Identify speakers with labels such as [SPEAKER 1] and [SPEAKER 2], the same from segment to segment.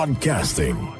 [SPEAKER 1] Broadcasting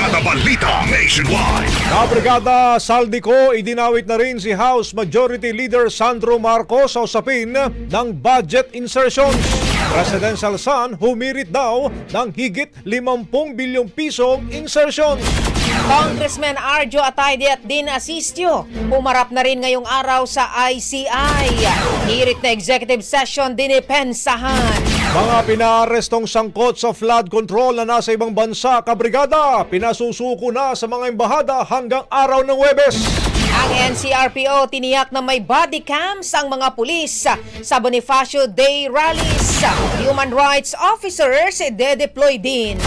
[SPEAKER 2] Brigada Balita Nationwide.
[SPEAKER 3] Kabrigada Saldico, idinawit na rin si House Majority Leader Sandro Marcos sa usapin ng budget insertions. Presidential Son humirit daw ng higit 50 bilyong pisong insertions.
[SPEAKER 4] Congressman Arjo Atayde at Din Asistio umarap na rin ngayong araw sa ICI. Hirit na executive session dinipensahan.
[SPEAKER 3] Mga pinaarestong sangkot sa flood control na nasa ibang bansa, kabrigada, pinasusuko na sa mga embahada hanggang araw ng Webes.
[SPEAKER 4] Ang NCRPO tiniyak na may body cams ang mga pulis sa Bonifacio Day rallies. Human rights officers de-deploy din.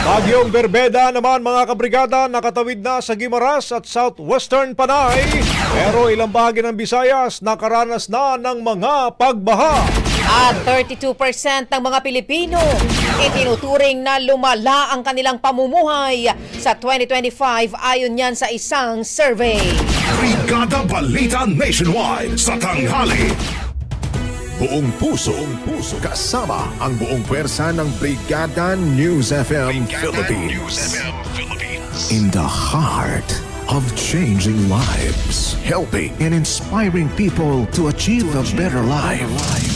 [SPEAKER 3] Bagyong Berbeda naman mga kabrigada nakatawid na sa Gimaras at Southwestern Panay. Pero ilang bahagi ng Visayas nakaranas na ng mga pagbaha.
[SPEAKER 4] At 32% ng mga Pilipino itinuturing na lumala ang kanilang pamumuhay sa 2025 ayon yan sa isang survey.
[SPEAKER 2] Brigada Balita Nationwide sa tanghali.
[SPEAKER 1] Buong puso, buong puso kasama ang buong pwersa ng Brigada News FM Philippines. In the heart of changing lives, helping and inspiring people to achieve a better life.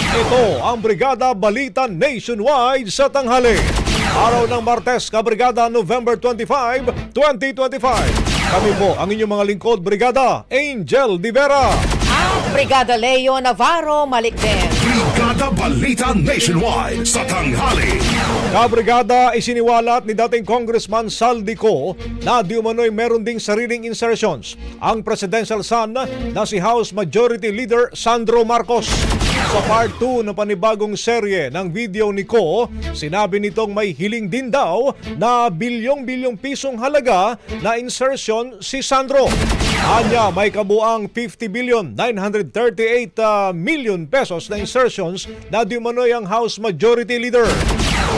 [SPEAKER 3] Ito ang Brigada Balita Nationwide sa tanghali. Araw ng Martes, Kabrigada, November 25, 2025. Kami po ang inyong mga lingkod, Brigada Angel Divera.
[SPEAKER 4] At Brigada Leo Navarro Malikden.
[SPEAKER 2] Brigada Balita Nationwide sa tanghali.
[SPEAKER 3] Kabrigada, isiniwalat ni dating Congressman Saldico na di umano'y meron ding sariling insertions ang presidential son na si House Majority Leader Sandro Marcos. Sa part 2 ng panibagong serye ng video ni Ko, sinabi nitong may hiling din daw na bilyong-bilyong pisong halaga na insertion si Sandro. Anya, may kabuang 50 billion 938 uh, million pesos na insertions na dumanoy ang House Majority Leader.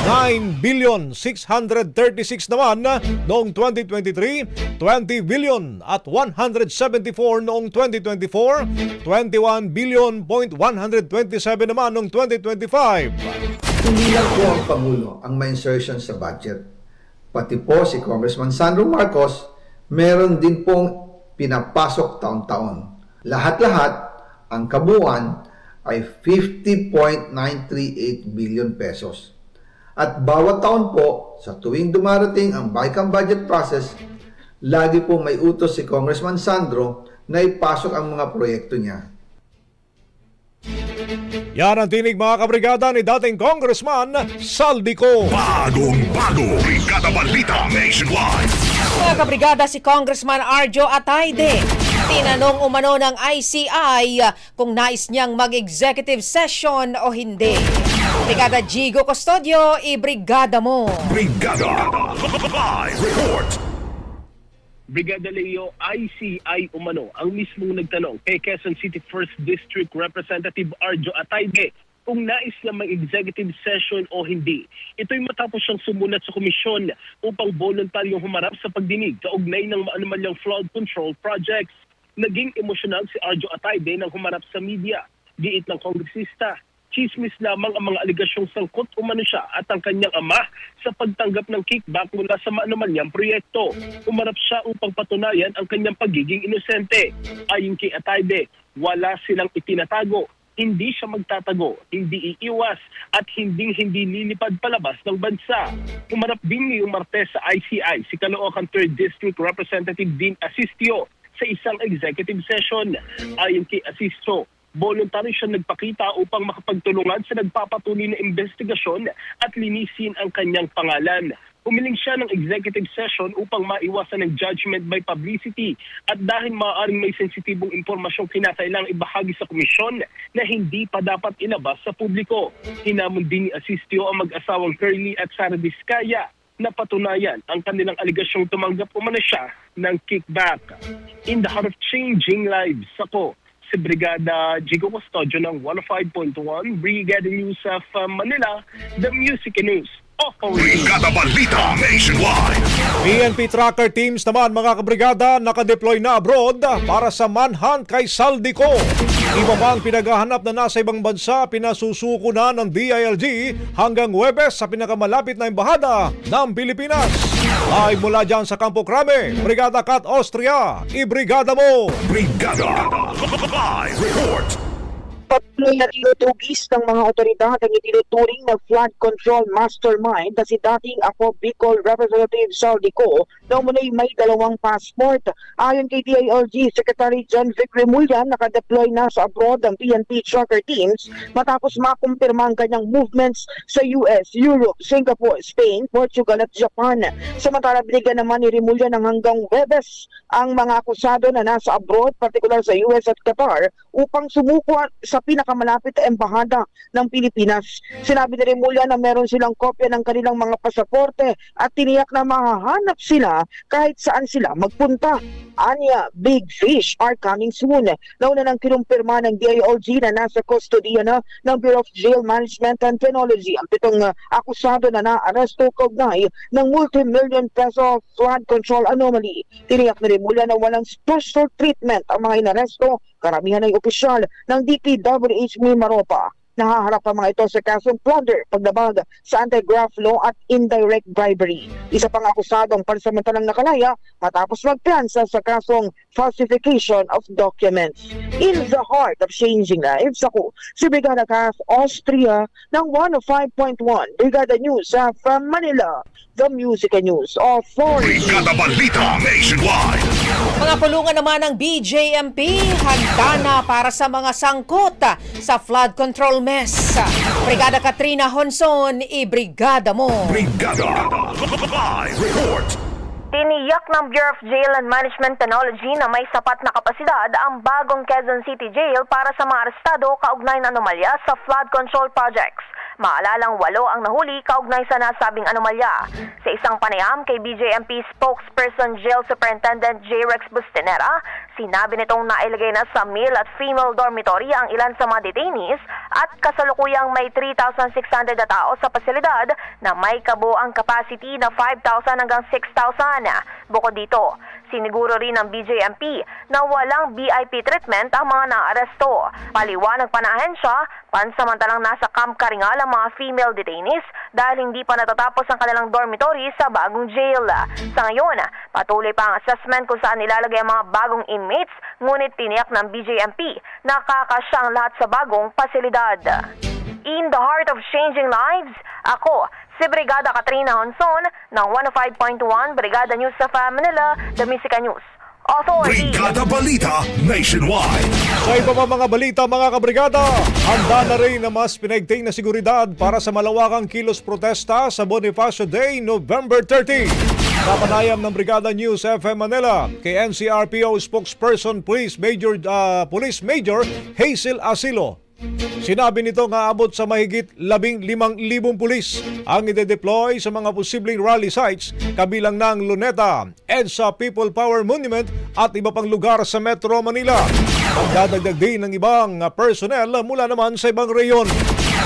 [SPEAKER 3] 9 billion 636 naman noong 2023, 20 billion at 174 noong 2024, 21 billion point 127 naman noong 2025.
[SPEAKER 5] Hindi lang po ang Pangulo ang may insertion sa budget. Pati po si Congressman Sandro Marcos, meron din pong pinapasok taon-taon. Lahat-lahat, ang kabuuan ay 50.938 billion pesos. At bawat taon po, sa tuwing dumarating ang BICAM budget process, lagi po may utos si Congressman Sandro na ipasok ang mga proyekto niya.
[SPEAKER 3] Yan ang tinig mga kabrigada ni dating Congressman Saldico.
[SPEAKER 2] Bagong bago, Brigada Balita Nationwide.
[SPEAKER 4] Mga kabrigada si Congressman Arjo Atayde. Tinanong umano ng ICI kung nais niyang mag-executive session o hindi. Brigada Jigo Custodio, ibrigada mo.
[SPEAKER 2] Brigada Live Report.
[SPEAKER 6] Brigada Leo ICI umano ang mismong nagtanong kay Quezon City 1st District Representative Arjo Atayde kung nais niya mag-executive session o hindi. Ito'y matapos siyang sumulat sa komisyon upang voluntaryong humarap sa pagdinig kaugnay ng maanumalyang flood control projects. Naging emosyonal si Arjo Atayde nang humarap sa media. Diit ng kongresista, chismis lamang ang mga aligasyong sangkot umano siya at ang kanyang ama sa pagtanggap ng kickback mula sa maanumalyang proyekto. Umarap siya upang patunayan ang kanyang pagiging inosente. Ayon kay Atayde, wala silang itinatago. Hindi siya magtatago, hindi iiwas, at hindi hindi lilipad palabas ng bansa. Umarap din ngayong Martes sa ICI si Caloocan 3rd District Representative Dean Asistio sa isang executive session. Ayon kay Asisto, voluntary siya nagpakita upang makapagtulungan sa nagpapatuloy na investigasyon at linisin ang kanyang pangalan. Humiling siya ng executive session upang maiwasan ng judgment by publicity at dahil maaaring may sensitibong impormasyong kinakailangang ibahagi sa komisyon na hindi pa dapat ilabas sa publiko. Hinamon din ni Asistio ang mag-asawang Curly at Sara Vizcaya na patunayan ang kanilang aligasyong tumanggap umano siya ng kickback. In the heart of changing lives, ako si Brigada Jigo Custodio ng 105.1 Brigada News of Manila, the Music News.
[SPEAKER 2] Brigada Balita Nationwide.
[SPEAKER 3] PNP tracker teams naman mga kabrigada nakadeploy na abroad para sa manhunt kay Saldico. Iba pa ang pinaghahanap na nasa ibang bansa pinasusuko na ng DILG hanggang Webes sa pinakamalapit na embahada ng Pilipinas. Ay mula dyan sa Campo Crame, Brigada Cat Austria, ibrigada mo!
[SPEAKER 2] Brigada Live Report.
[SPEAKER 7] Patuloy na tinutugis ng mga otoridad ang itinuturing na flood control mastermind na si dating ako Bicol Representative Saldico na umunay may dalawang passport. Ayon kay DILG Secretary John Vic Remulla, nakadeploy na sa abroad ang PNP tracker teams matapos makumpirma ang kanyang movements sa US, Europe, Singapore, Spain, Portugal at Japan. Samantala, binigyan naman ni Remulla ng hanggang Webes ang mga akusado na nasa abroad, partikular sa US at Qatar, upang sumuko sa pinakamalapit na embahada ng Pilipinas. Sinabi ni Remulla na meron silang kopya ng kanilang mga pasaporte at tiniyak na mahahanap sila kahit saan sila magpunta. Anya, big fish are coming soon. Nauna nang kinumpirma ng DILG na nasa kustodiya na ng Bureau of Jail Management and Penology ang pitong uh, akusado na naaresto kaugnay ng multi-million peso flood control anomaly. Tiniyak ni Remulla na walang special treatment ang mga inaresto karamihan ay opisyal ng DPWH Mimaropa. Nahaharap ang mga ito sa kasong plunder, paglabag sa anti-graft law at indirect bribery. Isa pang akusado ang pansamantalang nakalaya matapos magpiansa sa kasong falsification of documents. In the heart of changing lives, ako si Brigada Cas Austria ng 105.1 Brigada News sa from Manila, the Music and News Authority.
[SPEAKER 2] Brigada Balita Nationwide.
[SPEAKER 4] Mga pulungan naman ng BJMP, handa na para sa mga sangkot sa flood control mess. Brigada Katrina Honson, ibrigada mo.
[SPEAKER 2] Brigada Live Report.
[SPEAKER 8] Tiniyak ng Bureau of Jail and Management Technology na may sapat na kapasidad ang bagong Quezon City Jail para sa mga arestado kaugnay ng anomalya sa flood control projects. Maalalang walo ang nahuli kaugnay sa nasabing anomalya. Sa isang panayam kay BJMP spokesperson Jail Superintendent J. Rex Bustinera, sinabi nitong nailagay na sa male at female dormitory ang ilan sa mga detainees at kasalukuyang may 3,600 na tao sa pasilidad na may kabuang capacity na 5,000 hanggang 6,000. Bukod dito, Siniguro rin ng BJMP na walang VIP treatment ang mga naaresto. Paliwanag pa na ahensya, pansamantalang nasa Camp Karingal ang mga female detainees dahil hindi pa natatapos ang kanilang dormitory sa bagong jail. Sa ngayon, patuloy pa ang assessment kung saan nilalagay ang mga bagong inmates, ngunit tiniyak ng BJMP na kakasya ang lahat sa bagong pasilidad. In the heart of changing lives, ako, si Brigada Katrina Honson ng 105.1 Brigada News sa Manila, The Musica News. Authority.
[SPEAKER 2] Brigada Balita Nationwide.
[SPEAKER 3] Sa iba pa mga balita mga kabrigada, handa na rin na mas pinaigting na seguridad para sa malawakang kilos protesta sa Bonifacio Day, November 30. Kapanayam ng Brigada News FM Manila kay NCRPO spokesperson Police Major ah, Police Major Hazel Asilo. Sinabi nito nga abot sa mahigit 15,000 pulis ang ide-deploy sa mga posibleng rally sites kabilang ng Luneta, EDSA People Power Monument at iba pang lugar sa Metro Manila. Magdadagdag din ng ibang personnel mula naman sa ibang reyon.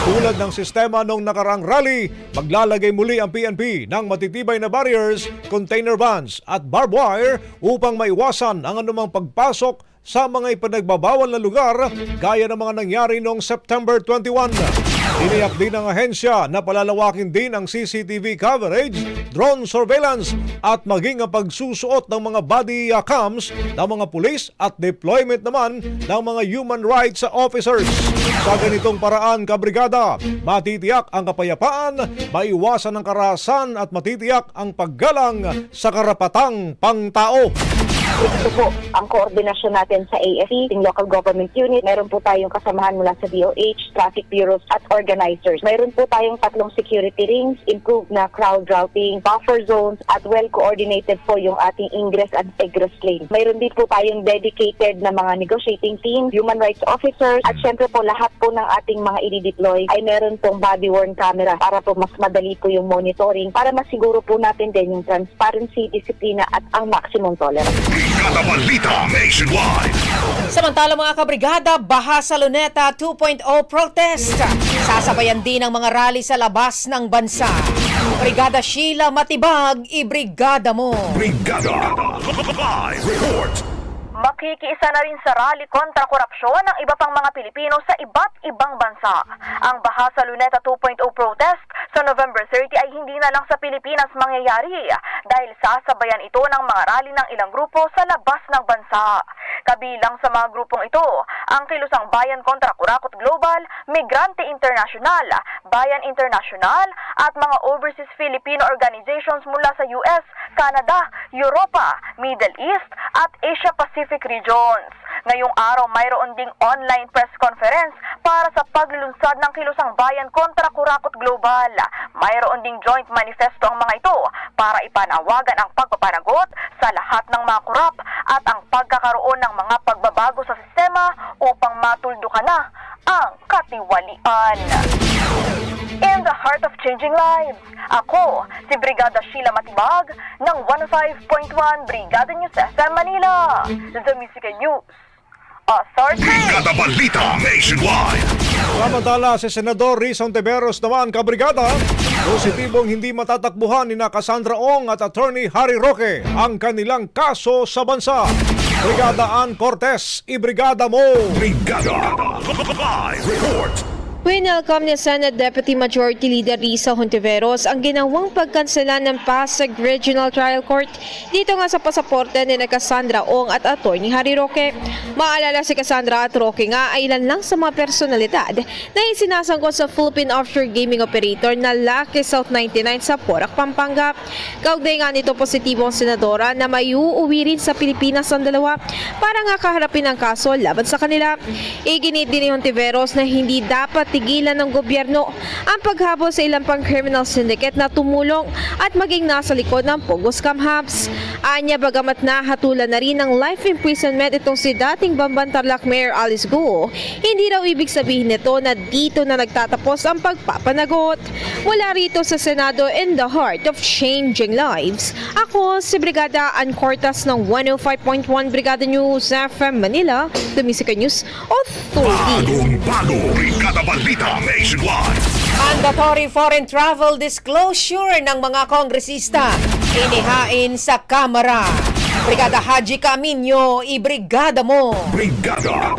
[SPEAKER 3] Tulad ng sistema nung nakarang rally, maglalagay muli ang PNP ng matitibay na barriers, container vans at barbed wire upang maiwasan ang anumang pagpasok sa mga ipinagbabawal na lugar gaya ng mga nangyari noong September 21. Tiniyak din ng ahensya na palalawakin din ang CCTV coverage, drone surveillance at maging ang pagsusuot ng mga body cams ng mga pulis at deployment naman ng mga human rights officers. Sa ganitong paraan, kabrigada, matitiyak ang kapayapaan, maiwasan ang karahasan at matitiyak ang paggalang sa karapatang pangtao.
[SPEAKER 7] Ito po ang koordinasyon natin sa AFC, yung local government unit. Meron po tayong kasamahan mula sa DOH, traffic bureaus at organizers. Meron po tayong tatlong security rings, improved na crowd routing, buffer zones at well-coordinated po yung ating ingress and egress lane. Mayroon din po tayong dedicated na mga negotiating team, human rights officers at syempre po lahat po ng ating mga i-deploy ay meron pong body-worn camera para po mas madali po yung monitoring para masiguro po natin din yung transparency, disiplina at ang maximum tolerance.
[SPEAKER 2] Brigada Balita Nationwide.
[SPEAKER 4] Samantala mga kabrigada, Baha sa Luneta 2.0 protest. Sasabayan din ang mga rally sa labas ng bansa. Brigada Sheila Matibag, ibrigada mo.
[SPEAKER 2] Brigada Live Report.
[SPEAKER 8] Makikiisa na rin sa rally kontra korupsyon ng iba pang mga Pilipino sa iba't ibang bansa. Ang Baha sa Luneta 2.0 protest sa November 30 ay hindi na lang sa Pilipinas mangyayari dahil sasabayan ito ng mga rally ng ilang grupo sa labas ng bansa. Kabilang sa mga grupong ito, ang Kilusang Bayan kontra Kurakot Global, Migrante International, Bayan International at mga overseas Filipino organizations mula sa US, Canada, Europa, Middle East at Asia Pacific regions. Ngayong araw mayroon ding online press conference para sa paglulunsad ng Kilusang Bayan kontra Kurakot Global. Mayroon ding joint manifesto ang mga ito para ipanawagan ang pagpapanagot sa lahat ng mga kurap at ang pagkakaroon ng mga pagbabago sa sistema upang matuldukan na ang katiwalian. In the heart of changing lives, ako si Brigada Sheila Matibag ng 105.1 Brigada News FM Manila, The Music News. Authority!
[SPEAKER 2] Brigada Balita Nationwide.
[SPEAKER 3] Samantala si Senador Riz Ontiveros naman kabrigada, positibong hindi matatakbuhan ni na Cassandra Ong at Attorney Harry Roque ang kanilang kaso sa bansa. Brigada Ann Cortez, ibrigada mo!
[SPEAKER 2] Brigada Live Report.
[SPEAKER 9] Winelcome ni Senate Deputy Majority Leader Risa Hontiveros ang ginawang pagkansela ng Pasig Regional Trial Court dito nga sa pasaporte ni Cassandra Ong at Atty. Harry Roque. Maalala si Cassandra at Roque nga ay ilan lang sa mga personalidad na isinasangkot sa Philippine Offshore Gaming Operator na Lucky South 99 sa Porac, Pampanga. Kaugnay nga nito positibo ang senadora na may uuwi rin sa Pilipinas ang dalawa para nga kaharapin ang kaso laban sa kanila. Iginit din ni Hontiveros na hindi dapat tigilan ng gobyerno ang paghabol sa ilang pang criminal syndicate na tumulong at maging nasa likod ng Pogo Scam. Anya bagamat nahatulan na rin ng life imprisonment itong si dating Bamban Tarlac Mayor Alice Guo, hindi raw ibig sabihin nito na dito na nagtatapos ang pagpapanagot. Wala rito sa Senado in the heart of changing lives. Ako si Brigada Ann Cortas ng 105.1 Brigada News FM Manila, Music News Authority.
[SPEAKER 2] Bagong bago, Balita Nationwide.
[SPEAKER 4] Mandatory foreign travel disclosure ng mga kongresista inihain sa Kamara. Brigada Haji Camino, ibrigada mo.
[SPEAKER 2] Brigada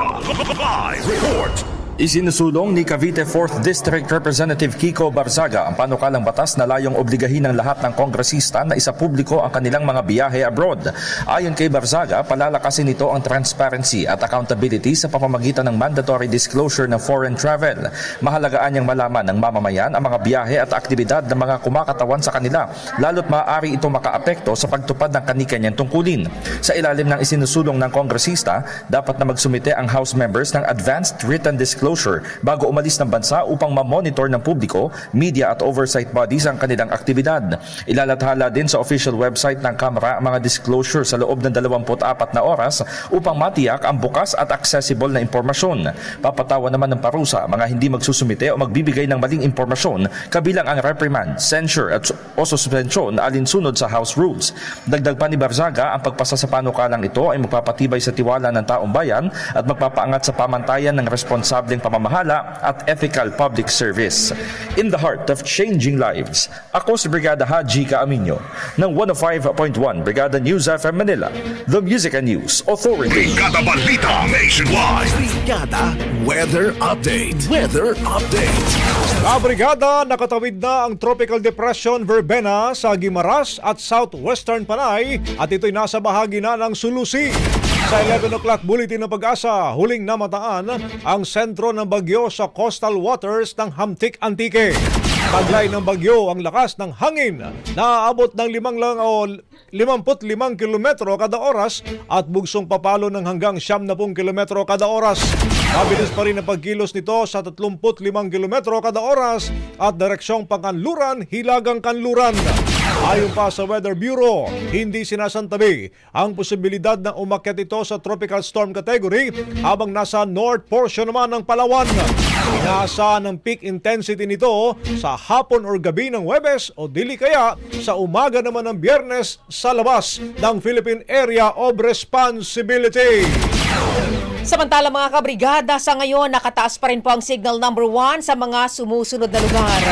[SPEAKER 2] Live Report.
[SPEAKER 10] Isinusulong ni Cavite 4th District Representative Kiko Barzaga ang panukalang batas na layong obligahin ng lahat ng kongresista na isa publiko ang kanilang mga biyahe abroad. Ayon kay Barzaga, palalakasin nito ang transparency at accountability sa pamamagitan ng mandatory disclosure ng foreign travel. Mahalagaan niyang malaman ng mamamayan ang mga biyahe at aktibidad ng mga kumakatawan sa kanila, lalo't maaari ito makaapekto sa pagtupad ng kanikanyang tungkulin. Sa ilalim ng isinusulong ng kongresista, dapat na magsumite ang House members ng advanced written disclosure bago umalis ng bansa upang ma-monitor ng publiko, media at oversight bodies ang kanilang aktibidad. Ilalathala din sa official website ng Kamara ang mga disclosure sa loob ng 24 na oras upang matiyak ang bukas at accessible na impormasyon. Papatawan naman ng parusa mga hindi magsusumite o magbibigay ng maling impormasyon kabilang ang reprimand, censure at o suspensyon alinsunod sa House rules. Dagdag pa ni Barzaga, ang pagpasa sa panukalang ito ay magpapatibay sa tiwala ng taong bayan at magpapaangat sa pamantayan ng responsableng pamamahala at ethical public service. In the heart of changing lives, ako si Brigada Haji Kaaminyo ng 105.1 Brigada News FM Manila, the Music and News Authority.
[SPEAKER 2] Brigada Balita Nationwide.
[SPEAKER 1] Brigada Weather Update. Weather Update.
[SPEAKER 3] Kabrigada, nakatawid na ang Tropical Depression Verbena sa Guimaras at Southwestern Panay at ito'y nasa bahagi na ng Sulusi. Sa 11 o'clock bulletin ng pag-asa, huling namataan ang sentro ng bagyo sa coastal waters ng Hamtik Antique. Taglay ng bagyo ang lakas ng hangin na aabot ng limang lang o 55 kilometro kada oras at bugsong papalo ng hanggang 70 kilometro kada oras. Mabilis pa rin ang pagkilos nito sa 35 kilometro kada oras at direksyong pangkanluran, hilagang kanluran. Ayon pa sa Weather Bureau, hindi sinasantabi ang posibilidad na umakyat ito sa tropical storm category habang nasa north portion naman ng Palawan. Inaasahan ng peak intensity nito sa hapon or gabi ng Webes o dili kaya sa umaga naman ng Biyernes sa labas ng Philippine Area of Responsibility.
[SPEAKER 4] Samantala mga kabrigada, sa ngayon nakataas pa rin po ang signal number 1 sa mga sumusunod na lugar.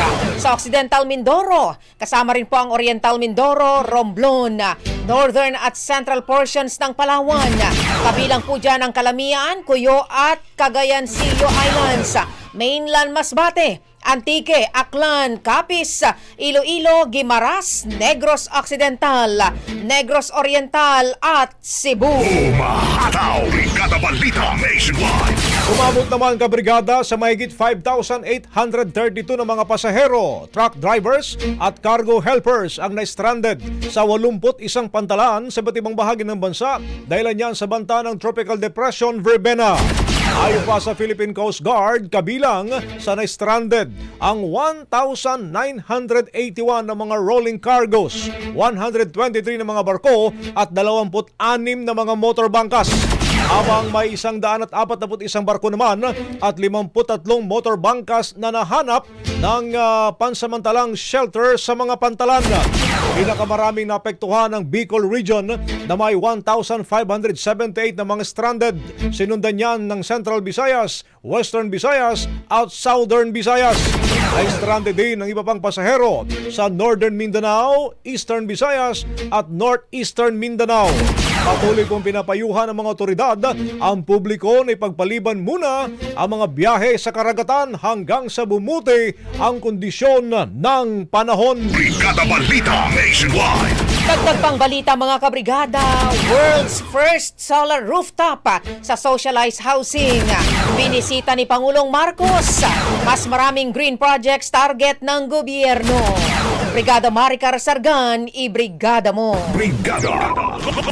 [SPEAKER 4] Sa Occidental Mindoro, kasama rin po ang Oriental Mindoro, Romblon, Northern at Central portions ng Palawan. Kabilang po dyan ang Kalamian, Cuyo at Cagayan Silio Islands. Mainland Masbate, Antique, Aklan, Capiz, Iloilo, Guimaras, Negros Occidental, Negros Oriental at Cebu.
[SPEAKER 2] Umahataw, Brigada Balita Nationwide.
[SPEAKER 3] Umabot naman kabrigada sa mahigit 5,832 na mga pasahero, truck drivers at cargo helpers ang na-stranded sa 81 pantalan sa iba't ibang bahagi ng bansa dahil yan sa banta ng Tropical Depression Verbena. Ayon pa sa Philippine Coast Guard, kabilang sa na-stranded ang 1,981 na mga rolling cargos, 123 na mga barko at 26 na mga motorbangkas. Habang may isang daan at apat na isang barko naman at 53 motorbangkas na nahanap ng ah, pansamantalang shelter sa mga pantalan. Pinakamaraming naapektuhan ng Bicol Region na may 1,578 na mga stranded. Sinundan yan ng Central Visayas, Western Visayas at Southern Visayas. Ay stranded din ng iba pang pasahero sa Northern Mindanao, Eastern Visayas at Northeastern Mindanao. Patuloy pong pinapayuhan ng mga otoridad ang publiko na ipagpaliban muna ang mga biyahe sa karagatan hanggang sa bumuti ang kondisyon ng panahon.
[SPEAKER 2] Brigada Balita Nationwide.
[SPEAKER 4] Dagdag pang balita mga kabrigada, world's first solar rooftop sa socialized housing. Binisita ni Pangulong Marcos. Mas maraming green projects target ng gobyerno. Brigada Maricar Sargan, ibrigada mo.
[SPEAKER 2] Brigada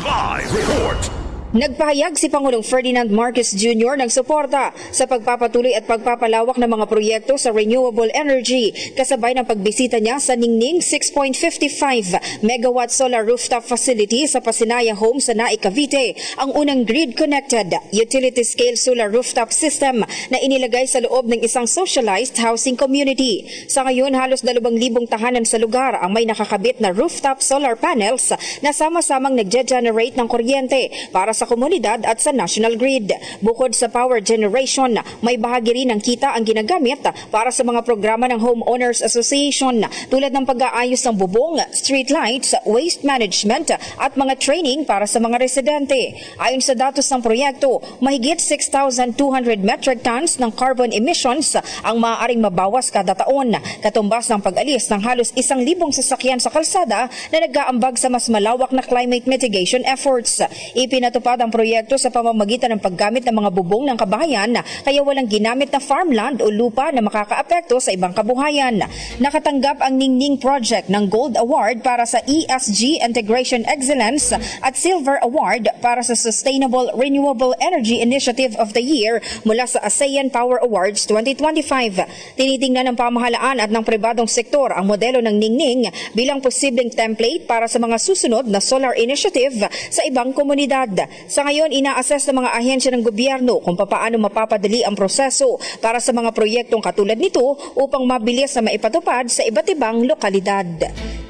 [SPEAKER 2] Live Report.
[SPEAKER 11] Nagpahayag si Pangulong Ferdinand Marcos Jr. ng suporta sa pagpapatuloy at pagpapalawak ng mga proyekto sa renewable energy kasabay ng pagbisita niya sa Ningning 6.55 megawatt solar rooftop facility sa Pasinaya Home sa Naik, Cavite, ang unang grid-connected utility-scale solar rooftop system na inilagay sa loob ng isang socialized housing community. Sa ngayon, halos 2,000 tahanan sa lugar ang may nakakabit na rooftop solar panels na sama-samang nagge-generate ng kuryente para sa komunidad at sa national grid. Bukod sa power generation, may bahagi rin ng kita ang ginagamit para sa mga programa ng Homeowners Association tulad ng pag-aayos ng bubong, street lights, waste management at mga training para sa mga residente. Ayon sa datos ng proyekto, mahigit 6,200 metric tons ng carbon emissions ang maaaring mabawas kada taon, katumbas ng pag-alis ng halos isang libong sasakyan sa kalsada na nag-aambag sa mas malawak na climate mitigation efforts. Ipinatupad ang proyekto sa pamamagitan ng paggamit ng mga bubong ng kabahayan kaya walang ginamit na farmland o lupa na makakaapekto sa ibang kabuhayan. Nakatanggap ang Ningning Project ng Gold Award para sa ESG Integration Excellence at Silver Award para sa Sustainable Renewable Energy Initiative of the Year mula sa ASEAN Power Awards 2025. Tinitingnan ng pamahalaan at ng pribadong sektor ang modelo ng Ningning bilang posibleng template para sa mga susunod na solar initiative sa ibang komunidad. Sa ngayon, ina-assess ng mga ahensya ng gobyerno kung papaano mapapadali ang proseso para sa mga proyektong katulad nito upang mabilis na maipatupad sa iba't ibang lokalidad.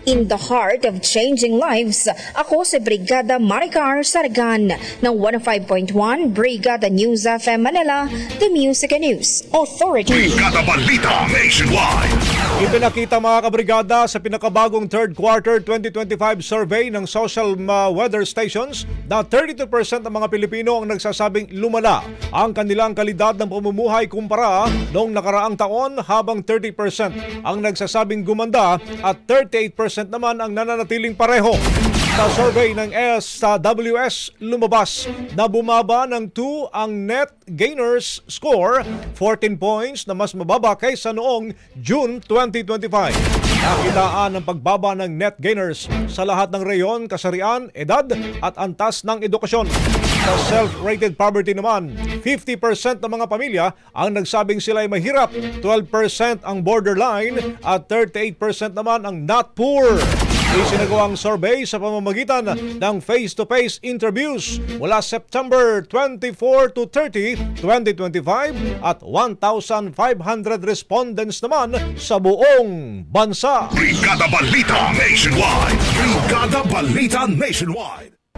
[SPEAKER 11] In the heart of changing lives, ako si Brigada Maricar Sargan ng 105.1 Brigada News FM Manila, The Music and News Authority.
[SPEAKER 2] Brigada Balita Nationwide.
[SPEAKER 3] Ipinakita mga kabrigada sa pinakabagong third quarter 2025 survey ng social weather stations na 32% ng mga Pilipino ang nagsasabing lumala ang kanilang kalidad ng pamumuhay kumpara noong nakaraang taon habang 30% ang nagsasabing gumanda at 38% naman ang nananatiling pareho. Sa survey ng SWS, lumabas na bumaba ng 2 ang net gainers score, 14 points na mas mababa kaysa noong June 2025. Nakitaan ng pagbaba ng net gainers sa lahat ng reyon, kasarian, edad at antas ng edukasyon. Sa self-rated poverty naman, 50% ng mga pamilya ang nagsabing sila ay mahirap, 12% ang borderline at 38% naman ang not poor. Isinagawang survey sa pamamagitan ng face-to-face interviews mula September 24 to 30, 2025 at 1,500 respondents naman sa buong bansa.
[SPEAKER 2] Brigada Balita Nationwide. Brigada Balita Nationwide.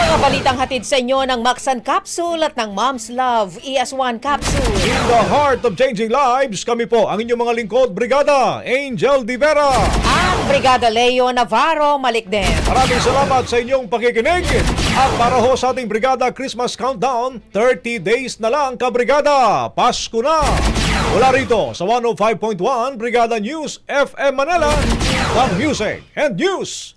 [SPEAKER 4] Mga balitang hatid sa inyo ng Maxan Capsule at ng Mom's Love ES1 Capsule.
[SPEAKER 3] In the heart of changing lives, kami po ang inyong mga lingkod, Brigada Angel Di Vera.
[SPEAKER 4] At Brigada Leo Navarro Malikden.
[SPEAKER 3] Maraming salamat sa inyong pakikinig. At para ho sa ating Brigada Christmas Countdown, 30 days na lang kabrigada. Pasko na! Mula rito sa 105.1 Brigada News FM Manila, the Music and News